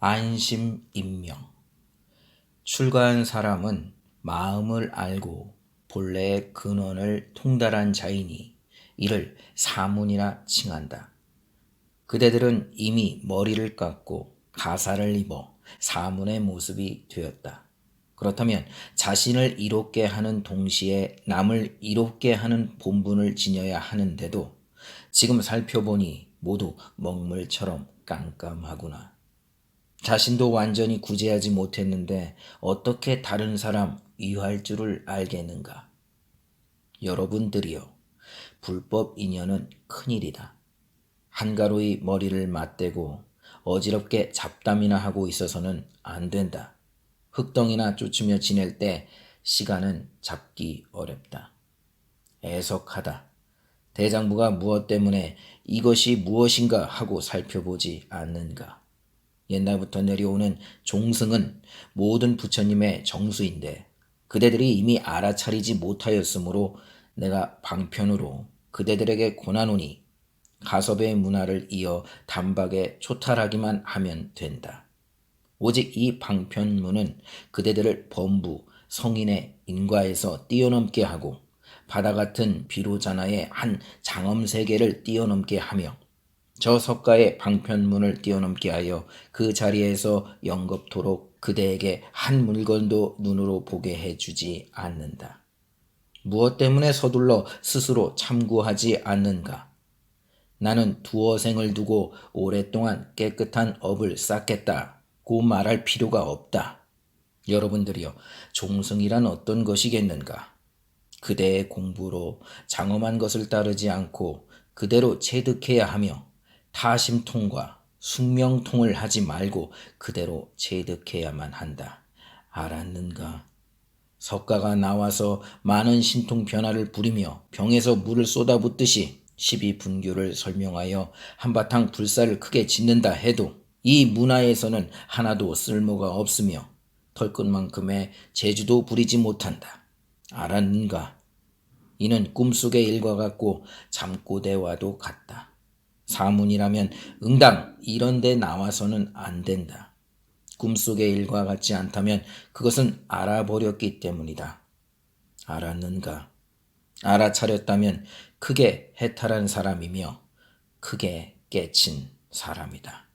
안심 임명. 출가한 사람은 마음을 알고 본래의 근원을 통달한 자이니 이를 사문이라 칭한다. 그대들은 이미 머리를 깎고 가사를 입어 사문의 모습이 되었다. 그렇다면 자신을 이롭게 하는 동시에 남을 이롭게 하는 본분을 지녀야 하는데도 지금 살펴보니 모두 먹물처럼 깜깜하구나. 자신도 완전히 구제하지 못했는데 어떻게 다른 사람 위할 줄을 알겠는가? 여러분들이요. 불법 인연은 큰일이다. 한가로이 머리를 맞대고 어지럽게 잡담이나 하고 있어서는 안 된다. 흙덩이나 쫓으며 지낼 때 시간은 잡기 어렵다. 애석하다. 대장부가 무엇 때문에 이것이 무엇인가 하고 살펴보지 않는가. 옛날부터 내려오는 종승은 모든 부처님의 정수인데 그대들이 이미 알아차리지 못하였으므로 내가 방편으로 그대들에게 권하노니 가섭의 문화를 이어 단박에 초탈하기만 하면 된다. 오직 이 방편문은 그대들을 범부, 성인의 인과에서 뛰어넘게 하고 바다 같은 비로자나의 한 장엄 세계를 뛰어넘게 하며 저 석가의 방편문을 뛰어넘게 하여 그 자리에서 영겁토록 그대에게 한 물건도 눈으로 보게 해주지 않는다. 무엇 때문에 서둘러 스스로 참고하지 않는가? 나는 두어 생을 두고 오랫동안 깨끗한 업을 쌓겠다고 말할 필요가 없다. 여러분들이여, 종승이란 어떤 것이겠는가? 그대의 공부로 장엄한 것을 따르지 않고 그대로 체득해야 하며 타심통과 숙명통을 하지 말고 그대로 체득해야만 한다. 알았는가? 석가가 나와서 많은 신통 변화를 부리며 병에서 물을 쏟아붓듯이 십이 분교를 설명하여 한바탕 불사를 크게 짓는다 해도 이 문화에서는 하나도 쓸모가 없으며 털끝만큼의 재주도 부리지 못한다. 알았는가? 이는 꿈속의 일과 같고 잠꼬대와도 같다. 사문이라면 응당 이런 데 나와서는 안 된다. 꿈속의 일과 같지 않다면 그것은 알아버렸기 때문이다. 알았는가? 알아차렸다면 크게 해탈한 사람이며 크게 깨친 사람이다.